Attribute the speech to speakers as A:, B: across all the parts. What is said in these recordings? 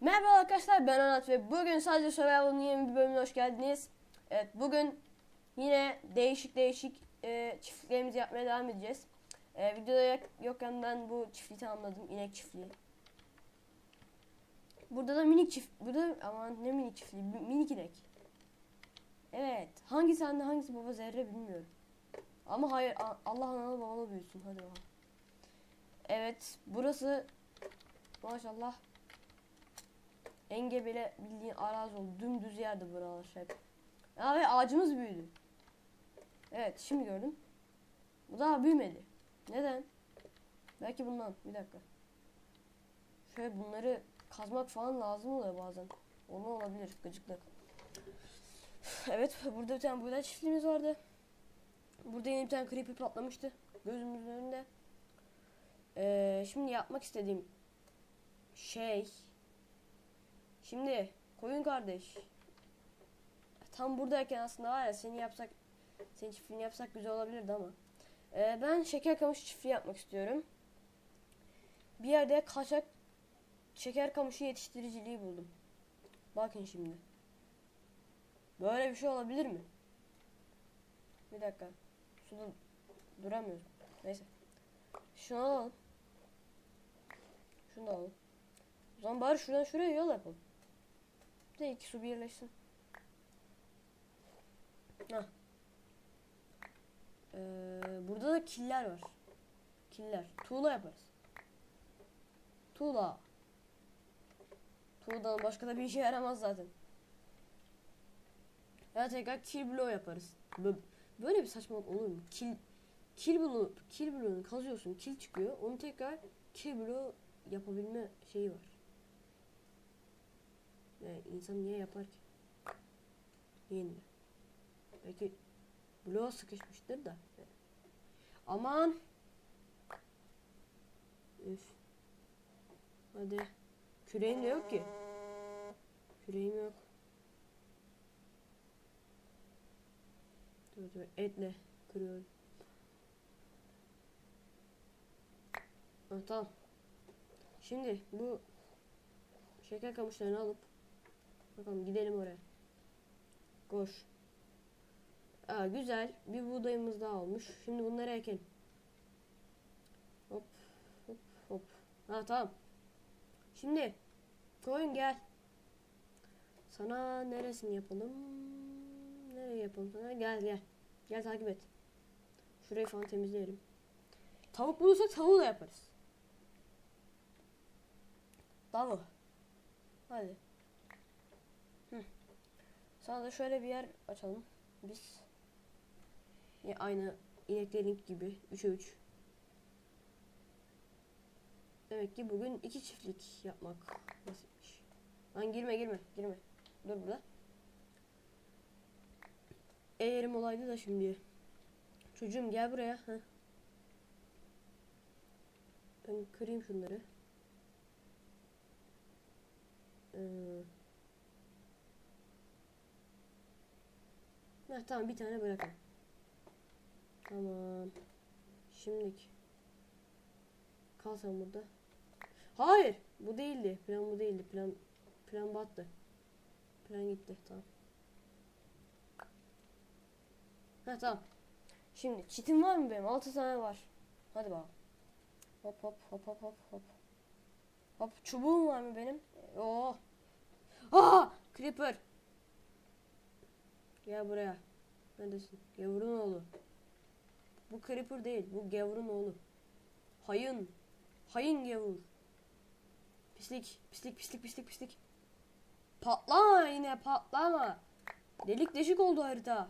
A: Merhaba arkadaşlar ben Anat ve bugün sadece Survival'ın yeni bir bölümüne hoş geldiniz. Evet bugün yine değişik değişik e, çiftliklerimizi yapmaya devam edeceğiz. E, videoda yok, yokken ben bu çiftliği tamamladım. inek çiftliği. Burada da minik çift. Burada aman ne minik çiftliği? mi- Minik inek. Evet. Hangisi anne hangisi baba zerre bilmiyorum. Ama hayır Allah analı babalı büyüsün. Hadi bakalım. Evet burası maşallah engebele bildiğin arazi oldu. Dümdüz yerde buralar hep. Ya ve ağacımız büyüdü. Evet şimdi gördüm. Bu daha büyümedi. Neden? Belki bundan. Bir dakika. Şöyle bunları kazmak falan lazım oluyor bazen. Onu olabilir. Gıcıklık. Evet burada bir tane buğday çiftliğimiz vardı. Burada yeni bir tane creeper patlamıştı. Gözümüzün önünde. Ee, şimdi yapmak istediğim şey Şimdi koyun kardeş. Tam buradayken aslında var ya seni yapsak senin çiftliğini yapsak güzel olabilirdi ama. Ee, ben şeker kamışı çiftliği yapmak istiyorum. Bir yerde kaçak şeker kamışı yetiştiriciliği buldum. Bakın şimdi. Böyle bir şey olabilir mi? Bir dakika. Suda duramıyoruz. Neyse. Şunu alalım. Şunu da alalım. O zaman bari şuradan şuraya yol yapalım. De iki su birleşsin. Ee, burada da killer var. Killer. Tuğla yaparız. Tuğla. Tuğladan başka da bir işe yaramaz zaten. Ya tekrar kill bloğu yaparız. Bö- Böyle bir saçmalık olur mu? Kill kill bloğu kill bloğunu kazıyorsun, kill çıkıyor. Onu tekrar kill bloğu yapabilme şeyi var. Yani insan niye yapar ki? Yenile. Belki bloğa sıkışmıştır da. Aman. Üf. Hadi. Küreğim yok ki. Küreğim yok. Dur dur etle kırıyorum. Ha, tamam. Şimdi bu şeker kamışlarını alıp bakalım gidelim oraya. Koş. Aa, güzel. Bir buğdayımız daha olmuş. Şimdi bunları ekelim. Hop hop hop. Ha tamam. Şimdi koyun gel. Sana neresini yapalım? Nereye yapalım sana? Gel gel. Gel takip et. Şurayı falan temizleyelim. Tavuk bulursak tavuğu da yaparız. Bravo. Hadi. Da şöyle bir yer açalım. Biz ya aynı ineklerin gibi 3'e 3. Demek ki bugün iki çiftlik yapmak nasipmiş. Lan girme girme girme. Dur burada. Eğerim olaydı da şimdi. Çocuğum gel buraya. Heh. Ben kırayım şunları. Ee, Heh, tamam bir tane bırakalım. Tamam. Şimdilik. Kal sen burada. Hayır. Bu değildi. Plan bu değildi. Plan plan battı. Plan gitti. Tamam. Ha tamam. Şimdi çitim var mı benim? 6 tane var. Hadi bakalım. Hop hop hop hop hop hop. Hop çubuğum var mı benim? Oo. Aa! Creeper. Gel buraya. Neredesin? Gavurun oğlu. Bu Creeper değil. Bu gavurun oğlu. Hayın. Hayın gavur. Pislik. Pislik pislik pislik pislik. Patlama yine patlama. Delik deşik oldu harita.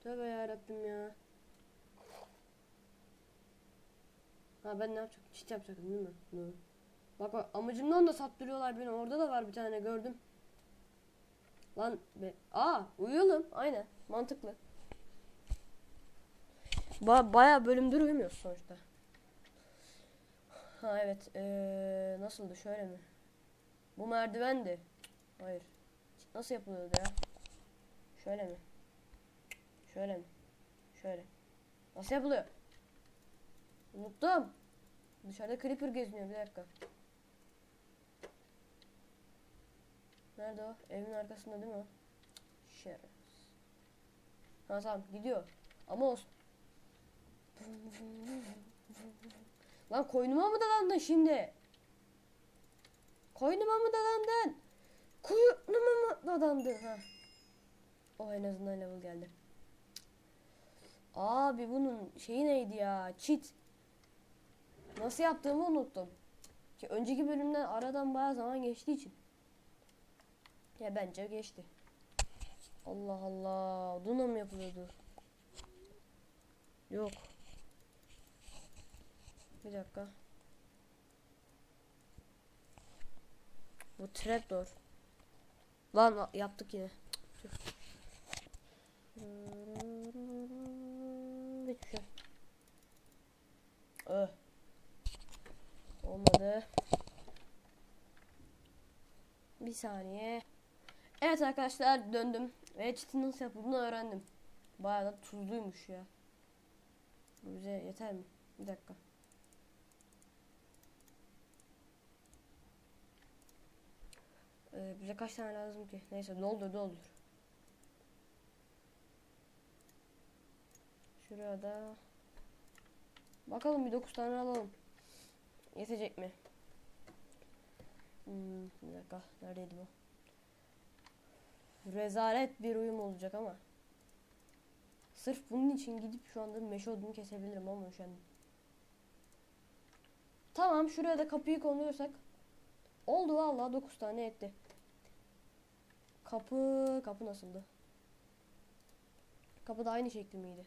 A: Tövbe yarabbim ya. Ha ben ne yapacaktım? Çit yapacaktım değil mi? Bak bak amacımdan da saptırıyorlar beni. Orada da var bir tane gördüm. Lan be. Aa uyuyalım. Aynen. Mantıklı. Ba bayağı bölümdür uyumuyoruz sonuçta. Ha evet. Ee, nasıldı? Şöyle mi? Bu merdivendi. Hayır. Nasıl yapılıyordu ya? Şöyle mi? Şöyle mi? Şöyle. Nasıl yapılıyor? Unuttum. Dışarıda creeper geziniyor bir dakika. Nerede o? Evin arkasında değil mi? Şerefsiz. Ha tamam gidiyor. Ama olsun. Lan koynuma mı dalandın şimdi? Koynuma mı dalandın? Koynuma mı dalandın? Ha. O en azından level geldi. Abi bunun şeyi neydi ya? Cheat. Nasıl yaptığımı unuttum. Ki önceki bölümden aradan bayağı zaman geçtiği için. Ya bence geçti. Allah Allah. Duna mı yapılıyordu? Yok. Bir dakika. Bu trapdoor. Lan yaptık yine. Tüh. Hiçbir şey. Öh. Olmadı. Bir saniye. Evet arkadaşlar döndüm. Ve çitin nasıl yapıldığını öğrendim. Bayağı da tuzluymuş ya. Bu bize yeter mi? Bir dakika. Ee, bize kaç tane lazım ki? Neyse doldur doldur. Şuraya da Bakalım bir 9 tane alalım. Yetecek mi? Hmm, bir dakika. Neredeydi bu? Rezalet bir uyum olacak ama. Sırf bunun için gidip şu anda meşe kesebilirim ama üşendim. Tamam şuraya da kapıyı konuyorsak. Oldu vallahi 9 tane etti. Kapı kapı nasıldı? Kapı da aynı şekli miydi?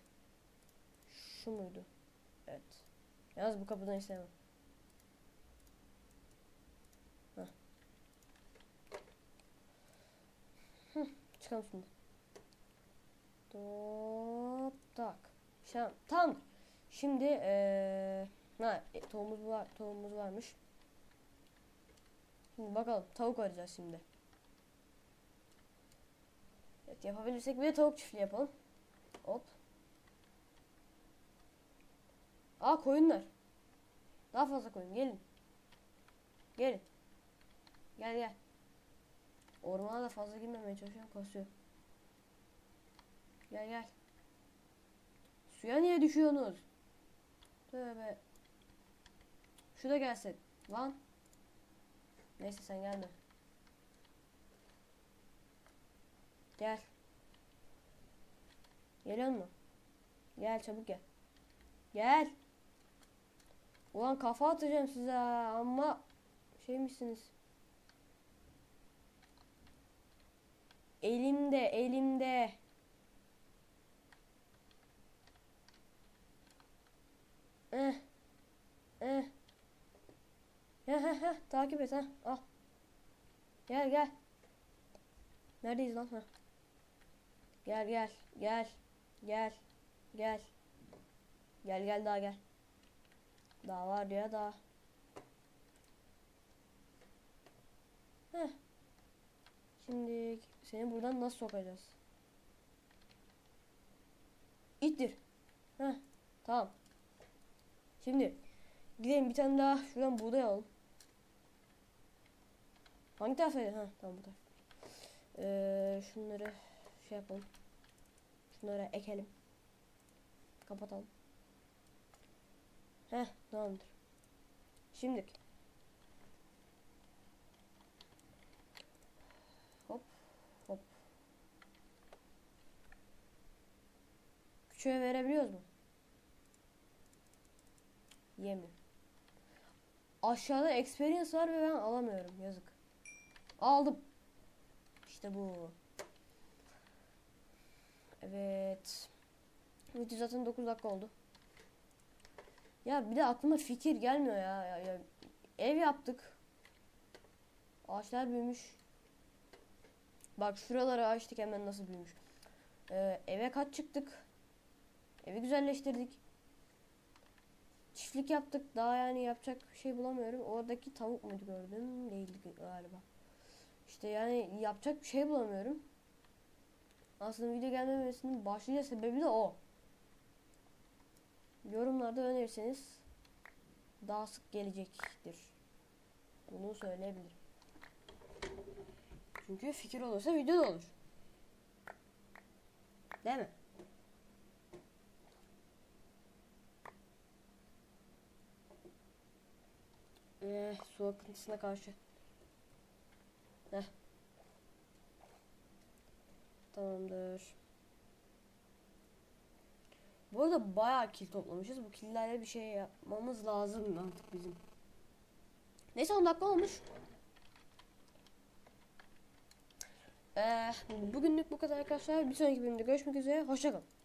A: Şu muydu? Evet. Yalnız bu kapıdan istemem. Heh. Hı, çıkalım şimdi. Top tak. Şam. Tamam. Şimdi eee ha, e, var, tohumumuz varmış. Şimdi bakalım tavuk arayacağız şimdi. Evet yapabilirsek bir de tavuk çiftliği yapalım. Hop. Aa koyunlar. Daha fazla koyun gelin. Gelin. Gel gel. Ormana da fazla girmemeye çalışıyorum kasıyor. Gel gel. Suya niye düşüyorsunuz? Tövbe. Şu da gelsin. Lan. Neyse sen gelme. Gel. Geliyor mu? Gel çabuk gel. Gel. Ulan kafa atacağım size ama şey misiniz? Elimde, elimde. Eh. Eh. Heh heh takip et ha. Al. Gel gel. Neredeyiz lan ha? Gel gel gel. Gel. Gel. Gel gel daha gel. Daha var ya daha. Heh. Şimdi seni buradan nasıl sokacağız? İttir. Heh. Tamam. Şimdi gidelim bir tane daha şuradan buğday alalım. Hangi taraftaydı? Ha tamam bu taraf. Ee, şunları şey yapalım. Şunları ekelim. Kapatalım. Heh tamamdır. Şimdi hop hop küçüğe verebiliyoruz mu? Yemiyor. Aşağıda experience var ve ben alamıyorum. Yazık. Aldım. İşte bu. Evet. Video zaten 9 dakika oldu. Ya bir de aklıma fikir gelmiyor ya. ya, ya. Ev yaptık. Ağaçlar büyümüş. Bak şuraları açtık hemen nasıl büyümüş. Ee, eve kaç çıktık. Evi güzelleştirdik. Çiftlik yaptık. Daha yani yapacak bir şey bulamıyorum. Oradaki tavuk muydu gördüm? Değildi galiba. İşte yani yapacak bir şey bulamıyorum. Aslında video gelmemesinin başlıca sebebi de o. Yorumlarda önerirseniz daha sık gelecektir. Bunu söyleyebilirim. Çünkü fikir olursa video da olur. Değil mi? Ee, su akıntısına karşı. Heh. Tamamdır. Bu arada bayağı kil toplamışız. Bu killerle bir şey yapmamız lazım artık bizim. Neyse 10 dakika olmuş. Ee, bugünlük bu kadar arkadaşlar. Bir sonraki bölümde görüşmek üzere. Hoşçakalın.